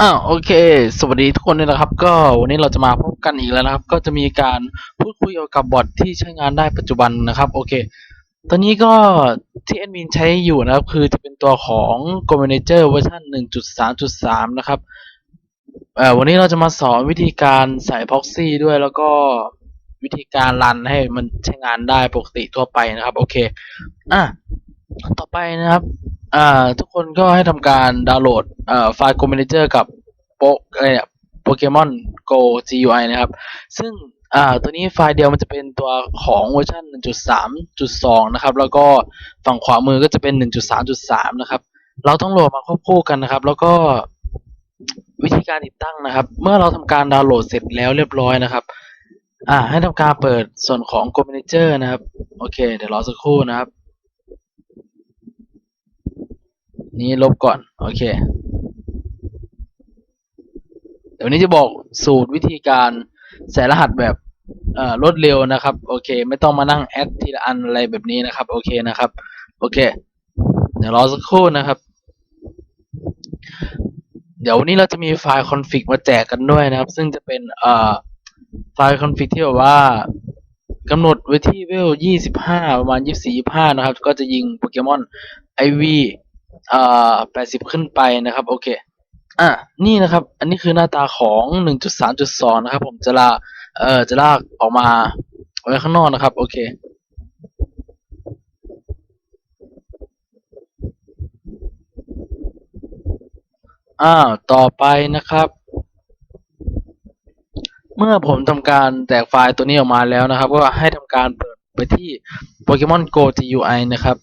อ้าวโอเค สวัสดีทุกคนด้วยนะครับ ก็วันนี้เราจะมาพบกันอีกแล้วนะครับ ก็จะมีการพูดคุยเกี่ยวกับบอทที่ใช้งานได้ปัจจุบันนะครับ โอเค ตอนนี้ก็ที่แอดมินใช้อยู่นะครับ คือจะเป็นตัวของ Go Manager เวอร์ชัน1.3.3 นะครับเอ่อวันนี้เราจะมาสอนวิธีการใส่ proxy ด้วยแล้วก็วิธีการรันให้มันใช้งานได้ปกติทั่วไปนะครับ โอเค อะต่อไปนะครับ อ่า ทุกคนก็ให้ทำการดาวน์โหลดเอ่อไฟล์ Go Manager กับโปอะไรเนี่ยโปเกมอน Go GUI นะครับ ซึ่งอ่าตัวนี้ไฟล์เดียวมันจะเป็นตัวของเวอร์ชัน1.3.2 นะครับ แล้วก็ฝั่งขวามือก็จะเป็น 1.3.3 นะครับ เราต้องโหลดมาควบคู่กันนะครับ แล้วก็วิธีการติดตั้งนะครับ เมื่อเราทำการดาวน์โหลดเสร็จแล้วเรียบร้อยนะครับ อ่า ให้ทำการเปิดส่วนของ Go Manager นะครับ โอเค เดี๋ยวรอสักครู่นะครับ นี้ลบก่อน โอเค เดี๋ยวนี้จะบอกสูตรวิธีการใส่รหัสแบบรวดเร็วนะครับ โอเค ไม่ต้องมานั่งแอดทีละอันอะไรแบบนี้นะครับ โอเคนะครับ โอเค เดี๋ยวรอสักครู่นะครับ เดี๋ยววันนี้เราจะมีไฟล์คอนฟิกมาแจกกันด้วยนะครับ ซึ่งจะเป็นไฟล์คอนฟิกที่แบบว่ากำหนดไว้ที่เวล 25 ประมาณ 24 25 นะครับ ก็จะยิงโปเกมอนไอวีเอ่อ80ขึ้นไปนะครับ โอเค อะนี่นะครับ อันนี้คือหน้าตาของ1.3.2นะครับ ผมจะลากเอ่อจะลากออกมาไว้ข้างนอกนะครับ โอเคอ่าต่อไปนะครับ เมื่อผมทำการแตกไฟล์ตัวนี้ออกมาแล้วนะครับ ก็ให้ทำการเปิดไปที่ Pokemon Go GUI นะครับ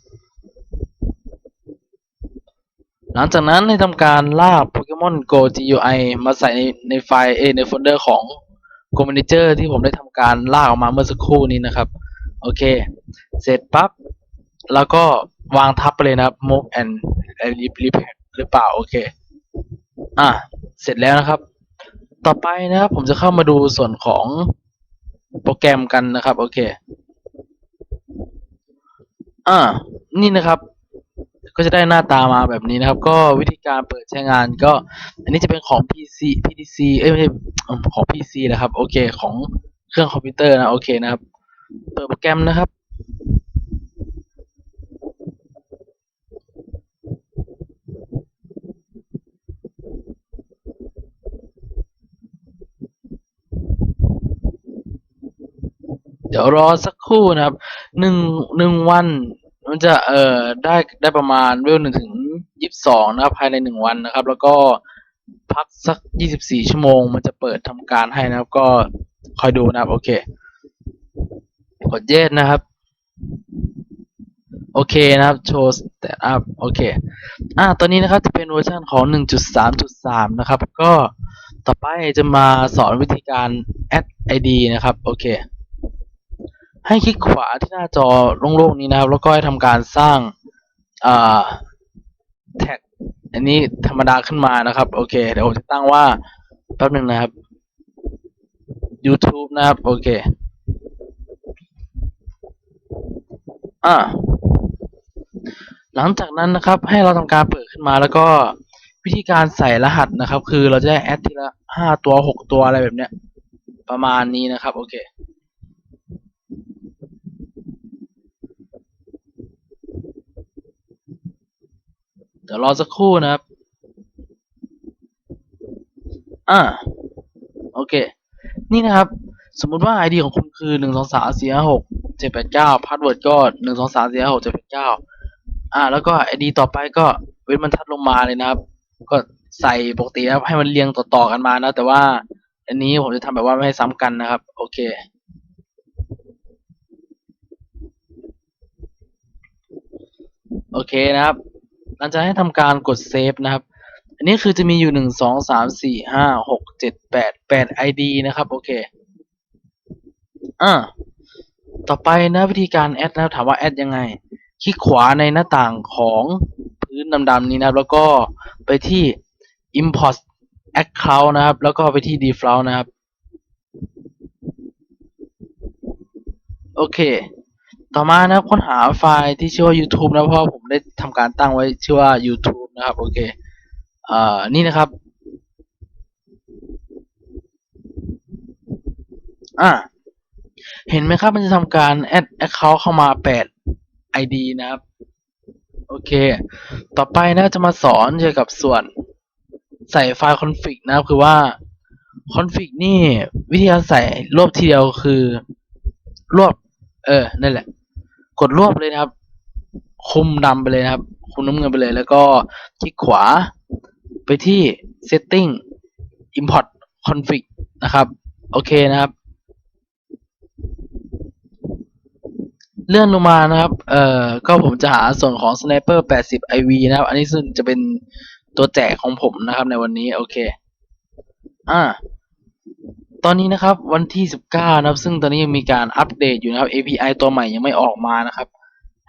หลังจากนั้นให้ทำการลาก Pokemon Go GUI มาใส่ในในไฟล์เอในโฟลเดอร์ของ Go Manager ที่ผมได้ทำการลากออกมาเมื่อสักครู่นี้นะครับ โอเค เสร็จปั๊บ แล้วก็วางทับไปเลยนะครับ move and repack หรือเปล่า โอเค อะ เสร็จแล้วนะครับ ต่อไปนะครับ ผมจะเข้ามาดูส่วนของโปรแกรมกันนะครับ โอเค อ่า นี่นะครับ ก็จะได้หน้าตามาแบบนี้นะครับ ก็วิธีการเปิดใช้งานก็ อันนี้จะเป็นของ PC PDC เอ้ยไม่ใช่ของ PC นะครับ โอเคของเครื่องคอมพิวเตอร์นะโอเคนะครับ เปิดโปรแกรมนะครับเดี๋ยวรอสักครู่นะครับหนึ่งหนึ่งวัน มันจะเอ่อได้ได้ประมาณเวลหนึ่งถึงยี่สิบสองนะครับภายในหนึ่งวันนะครับ แล้วก็พักสักยี่สิบสี่ชั่วโมง มันจะเปิดทำการให้นะครับ ก็คอยดูนะครับ โอเค กดเยสนะครับ โอเคนะครับโชว์สเตตอัพโอเคอ่าตอนนี้นะครับจะเป็นเวอร์ชันของ 1.3.3 นะครับ ก็ต่อไปจะมาสอนวิธีการ add id นะครับ โอเค ให้คลิกขวาที่หน้าจอโล่งๆนี้นะครับ แล้วก็ให้ทำการสร้างแท็กอันนี้ธรรมดาขึ้นมานะครับ โอเค เดี๋ยวผมจะตั้งว่าแป๊บหนึ่งนะครับ YouTube นะครับ โอเค อ่าหลังจากนั้นนะครับให้เราทำการเปิดขึ้นมาแล้วก็วิธีการใส่รหัสนะครับ คือเราจะได้แอดทีละห้าตัวหกตัวอะไรแบบเนี้ย ประมาณนี้นะครับ โอเค เดี๋ยวรอสักครู่นะครับ อ่า โอเค นี่นะครับ สมมุติว่า ID ของคุณคือหนึ่งสองสามสี่ห้าหกเจ็ดแปดเก้าพาสเวิร์ดก็หนึ่งสองสามสี่ห้าหกเจ็ดแปดเก้าอ่า แล้วก็ ID ต่อไปก็เว้นบรรทัดลงมาเลยนะครับ ก็ใส่ปกตินะครับให้มันเรียงต่อๆกันมานะ แต่ว่าอันนี้ผมจะทำแบบว่าไม่ให้ซ้ำกันนะครับ โอเคโอเคนะครับ หลังจากให้ทำการกดเซฟนะครับ อันนี้คือจะมีอยู่หนึ่งสองสามสี่ห้าหกเจ็ดแปดแปด ID นะครับโอเคอ่าต่อไปนะวิธีการแอดนะครับถามว่าแอดยังไง คลิกขวาในหน้าต่างของพื้นดำๆนี้นะครับ แล้วก็ไปที่ import account นะครับ แล้วก็ไปที่ default นะครับ โอเค ต่อมานะค้นหาไฟล์ที่ชื่อว่า YouTube นะเพราะผมได้ทำการตั้งไว้ชื่อว่า YouTube นะครับโอเคเอ่อนี่นะครับ อ่าเห็นไหมครับมันจะทำการ add account เข้ามาแปด ID นะครับ โอเค ต่อไปนะจะมาสอนเกี่ยวกับส่วนใส่ไฟล์ config นะครับ คือว่า config นี่วิธีการใส่รวบทีเดียวคือรวบ เออ นั่นแหละ กดรวบเลยนะครับ คุมดำไปเลยนะครับ คุมน้ำเงินไปเลย แล้วก็คลิกขวาไปที่ setting import config นะครับ โอเคนะครับ เลื่อนลงมานะครับ เอ่อ ก็ผมจะหาส่วนของ Sniper 80 IV นะครับ อันนี้ซึ่งจะเป็นตัวแจกของผมนะครับในวันนี้ โอเค อ่า ตอนนี้นะครับวันที่ 19 นะครับ ซึ่งตอนนี้ยังมีการอัปเดตอยู่นะครับ API ตัวใหม่ยังไม่ออกมานะครับ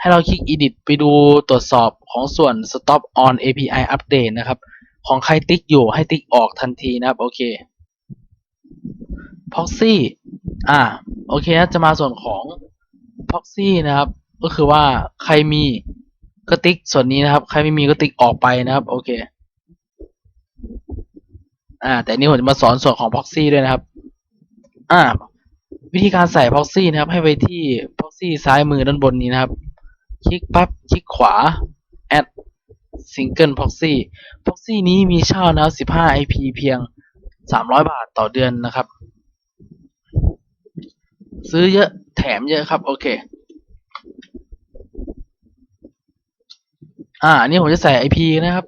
ให้เราคลิก edit ไปดูตรวจสอบของส่วน stop on API update นะครับ ของใครติ๊กอยู่ให้ติ๊กออกทันทีนะครับ โอเค proxy อ่า โอเคนะจะมาส่วนของ proxy นะครับ ก็คือว่าใครมีก็ติ๊กส่วนนี้นะครับ ใครไม่มีก็ติ๊กออกไปนะครับ โอเค อ่า แต่นี่ผมจะมาสอนส่วนของ proxy ด้วยนะครับ อ่า วิธีการใส่ proxy นะครับ ให้ไปที่ proxy ซ้ายมือด้านบนนี้นะครับ คลิกปั๊บคลิกขวา add single proxy proxy นี้มีเช่านะครับ 15 IP เพียง 300 บาทต่อเดือนนะครับ ซื้อเยอะแถมเยอะครับ โอเค อ่าอันนี้ผมจะใส่ IP นะครับ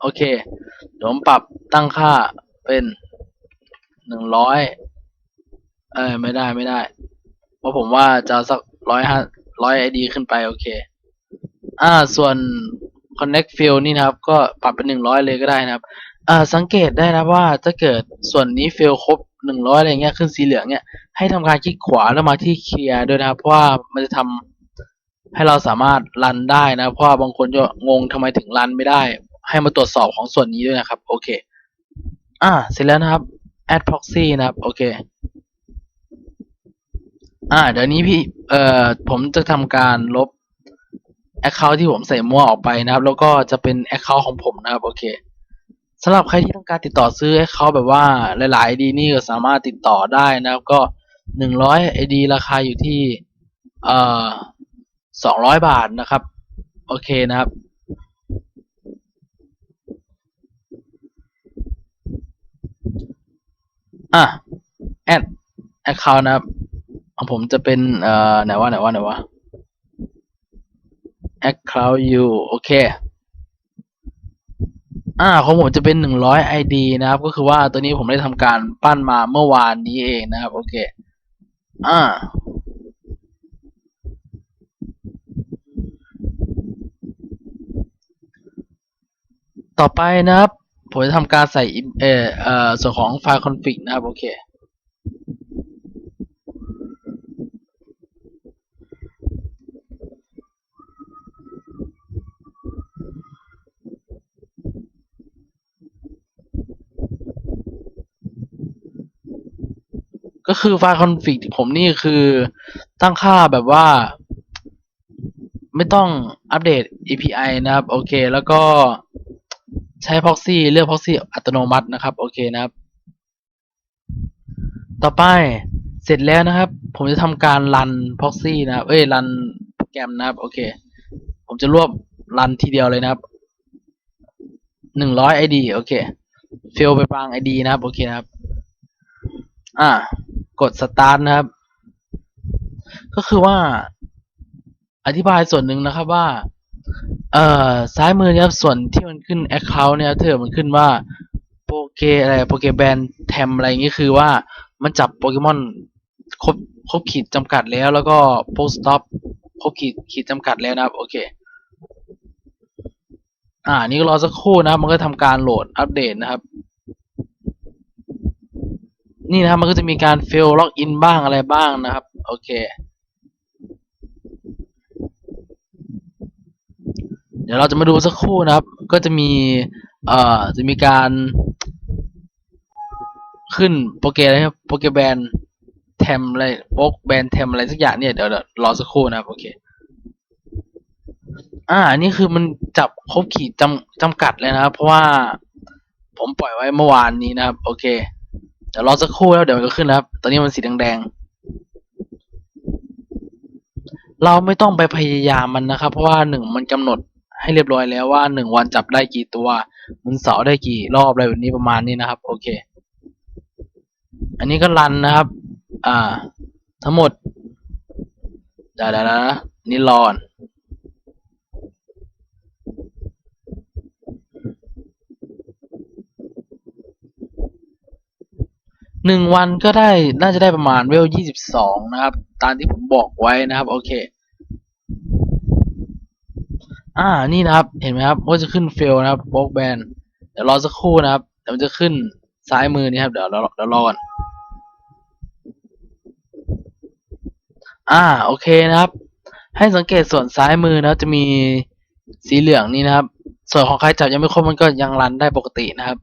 โอเคเดี๋ยวผมปรับตั้งค่าเป็นหนึ่งร้อย เออไม่ได้ไม่ได้ เพราะผมว่าจะสักร้อยห้าร้อยไอดีขึ้นไปโอเค อ่าส่วน connect field นี่นะครับ ก็ปรับเป็นหนึ่งร้อยเลยก็ได้นะครับ อ่าสังเกตได้นะว่าถ้าเกิดส่วนนี้ field ครบหนึ่งร้อยอะไรเงี้ยขึ้นสีเหลืองเนี่ยให้ทำการคลิกขวาแล้วมาที่เคลียร์ด้วยนะครับ เพราะว่ามันจะทำให้เราสามารถรันได้นะเพราะว่าบางคนจะงงทำไมถึงรันไม่ได้ ให้มาตรวจสอบของส่วนนี้ด้วยนะครับ โอเค อ่าเสร็จแล้วนะครับ add proxy นะครับ โอเค อ่า เดี๋ยวนี้พี่ เอ่อ ผมจะทำการลบ account ที่ผมใส่มั่วออกไปนะครับ แล้วก็จะเป็น account ของผมนะครับ โอเคสำหรับใครที่ต้องการติดต่อซื้อ account แบบว่าหลายๆ ID นี่ก็สามารถติดต่อได้นะครับ ก็หนึ่งร้อย ID ราคาอยู่ที่ เอ่อสองร้อยบาทนะครับ โอเคนะครับอะ add account นะครับ ของผมจะเป็นเอ่อไหนว่าไหนว่าไหนว่า account you โอเคอ่าของผมจะเป็นหนึ่งร้อย ID นะครับ ก็คือว่าตัวนี้ผมได้ทำการปั้นมาเมื่อวานนี้เองนะครับ โอเค อ่า ต่อไปนะครับ ผมจะทำการใส่เอ่อเอ่อส่วนของไฟล์ config นะครับ โอเค คือไฟล์ config ผมนี่คือตั้งค่าแบบว่า ไม่ต้องอัปเดต API นะครับ โอเค แล้วก็ใช้ proxy เลือก proxy อัตโนมัตินะครับ โอเคนะครับ ต่อไปเสร็จแล้วนะครับ ผมจะทำการรัน proxy นะครับ เอ้ยรันโปรแกรมนะครับ โอเค ผมจะรวบรันทีเดียวเลยนะครับหนึ่งร้อย ID โอเค fill ไปบาง ID นะครับ โอเคนะครับ อ่า กด start นะครับ ก็คือว่าอธิบายส่วนหนึ่งนะครับว่า เอ่อซ้ายมือนะครับส่วนที่มันขึ้น account เนี่ยเธอมันขึ้นว่าโปเกอะไรโปเกแบนแทมอะไรอย่างงี้คือว่ามันจับโปเกมอนครบครบขีดจำกัดแล้ว แล้วก็โพสต็อปครบขีดขีดจำกัดแล้วนะครับ โอเค อ่า นี่ก็รอสักครู่นะครับ มันก็ทำการโหลดอัปเดตนะครับ นี่นะครับมันก็จะมีการ fail login บ้างอะไรบ้างนะครับ โอเค เดี๋ยวเราจะมาดูสักครู่นะครับ ก็จะมี เอ่อ จะมีการขึ้นโปรเกอะไรครับโปรเกแบนแทมอะไรโปรแบนแทมอะไรสักอย่างเนี่ยเดี๋ยวเดี๋ยวรอสักครู่นะครับโอเคอ่าอันนี้คือมันจับครบขีดจำจำกัดเลยนะครับ เพราะว่าผมปล่อยไว้เมื่อวานนี้นะครับ โอเค เดี๋ยวรอสักครู่แล้วเดี๋ยวมันก็ขึ้นแล้วครับตอนนี้มันสีแดงๆ เราไม่ต้องไปพยายามมันนะครับ เพราะว่าหนึ่งมันกำหนดให้เรียบร้อยแล้วว่าหนึ่งวันจับได้กี่ตัวมันเสาได้กี่รอบอะไรแบบนี้ประมาณนี้นะครับ โอเค อันนี้ก็รันนะครับ อ่า ทั้งหมดเดี๋ยวๆนะนี่รอน หนึ่งวันก็ได้น่าจะได้ประมาณเวลยี่สิบสองนะครับ ตามที่ผมบอกไว้นะครับ โอเค อ่านี่นะครับ เห็นไหมครับว่าจะขึ้นเฟลนะครับบล็อกแบนเดี๋ยวรอสักครู่นะครับเดี๋ยวมันจะขึ้นซ้ายมือนี่ครับ เดี๋ยวเราเดี๋ยวรอก่อนอ่าโอเคนะครับ ให้สังเกตส่วนซ้ายมือนะจะมีสีเหลืองนี่นะครับ ส่วนของใครจับยังไม่ครบมันก็ยังรันได้ปกตินะครับ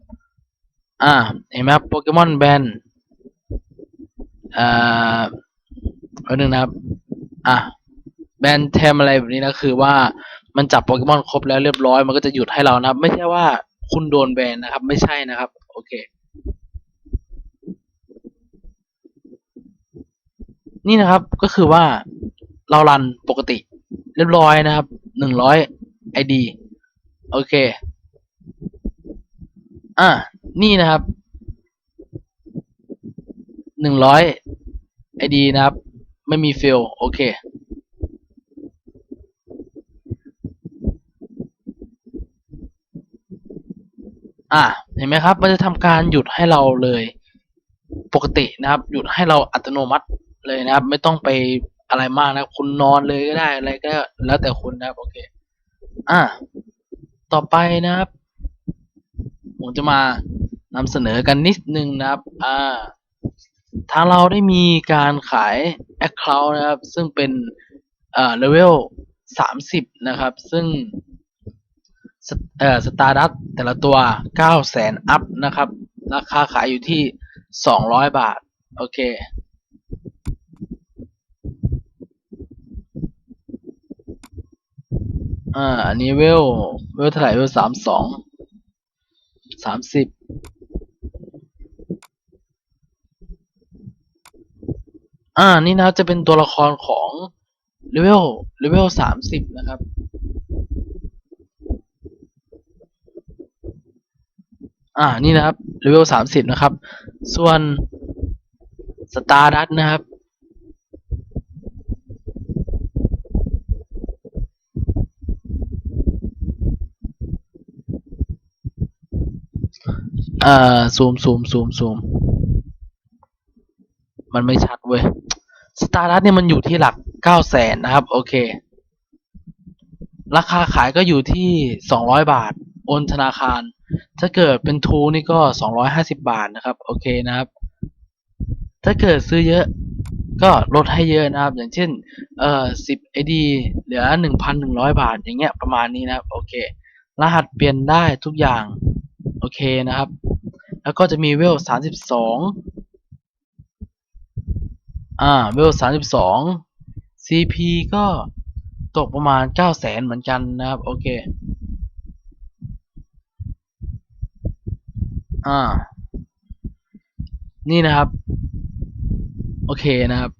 อ่าเห็นไหมครับโปเกมอนแบน อ่าอันหนึ่งนะครับ อะแบนแทมอะไรแบบนี้นะคือว่ามันจับโปเกมอนครบแล้วเรียบร้อยมันก็จะหยุดให้เรานะครับ ไม่ใช่ว่าคุณโดนแบนนะครับ ไม่ใช่นะครับ โอเค นี่นะครับก็คือว่าเรารันปกติ เรียบร้อยนะครับหนึ่งร้อยไอดีโอเค อะนี่นะครับหนึ่งร้อย ไอดีนะครับ ไม่มีเฟลโอเค อะเห็นไหมครับ มันจะทำการหยุดให้เราเลยปกตินะครับ หยุดให้เราอัตโนมัติเลยนะครับ ไม่ต้องไปอะไรมากนะครับคุณนอนเลยก็ได้อะไรก็แล้วแต่คุณนะครับ โอเค อะต่อไปนะครับ ผมจะมานำเสนอกันนิดนึงนะครับ อ่า ทางเราได้มีการขาย Account นะครับ ซึ่งเป็นเอ่อเลเวลสามสิบนะครับ ซึ่งสเอ่อสตาร์ดัตแต่ละตัวเก้าแสนอัพนะครับ ราคาขายอยู่ที่สองร้อยบาท โอเคอ่าอันนี้เวล เวลเท่าไหร่เวลสามสองสามสิบ อ่า นี่นะจะเป็นตัวละครของเลเวลเลเวลสามสิบนะครับ อ่า นี่นะครับเลเวลสามสิบนะครับ ส่วนสตาร์ดัตนะครับ อ่อซูมซูมซูมซูม มันไม่ชัดเว้ยสตาร์ดัตเนี่ยมันอยู่ที่หลักเก้าแสนนะครับ โอเค ราคาขายก็อยู่ที่สองร้อยบาท โอนธนาคาร ถ้าเกิดเป็นทูนี่ก็สองร้อยห้าสิบาทนะครับ โอเคนะครับ ถ้าเกิดซื้อเยอะก็ลดให้เยอะนะครับ อย่างเช่น เอ่อสิบไอดีเหลือหนึ่งพันหนึ่งร้อยบาท อย่างเงี้ยประมาณนี้นะครับ โอเค รหัสเปลี่ยนได้ทุกอย่าง โอเคนะครับ แล้วก็จะมีเวลสามสิบสอง อ่าเวลสามสิบสอง CP ก็ตกประมาณเก้าแสนเหมือนกันนะครับ โอเค อ่า นี่นะครับ โอเคนะครับ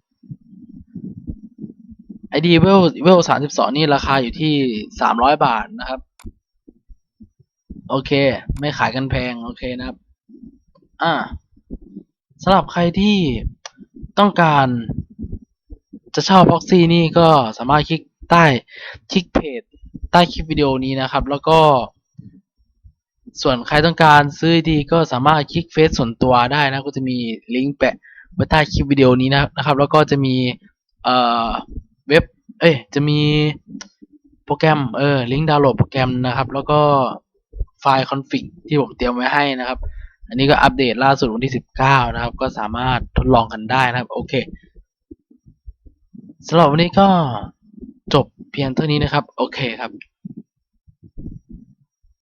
ID เวลเวลสามสิบสองนี่ราคาอยู่ที่สามร้อยบาทนะครับ โอเค ไม่ขายกันแพง โอเคนะครับ อ่าสำหรับใครที่ ต้องการจะเช่าพ็อกซี่นี่ก็สามารถคลิกใต้คลิกเพจใต้คลิปวิดีโอนี้นะครับ แล้วก็ ส่วนใครต้องการซื้อดีก็สามารถคลิกเฟซส่วนตัวได้นะก็จะมีลิงก์แปะไว้ใต้คลิปวิดีโอนี้นะครับ แล้วก็จะมีเอ่อเว็บ เอ้ยจะมีโปรแกรมเออลิงก์ดาวน์โหลดโปรแกรมนะครับ แล้วก็ไฟล์คอนฟิกที่ผมเตรียมไว้ให้นะครับ อันนี้ก็อัปเดตล่าสุดวันที่สิบเก้านะครับ ก็สามารถทดลองกันได้นะครับ โอเคสำหรับวันนี้ก็จบเพียงเท่านี้นะครับ โอเคครับ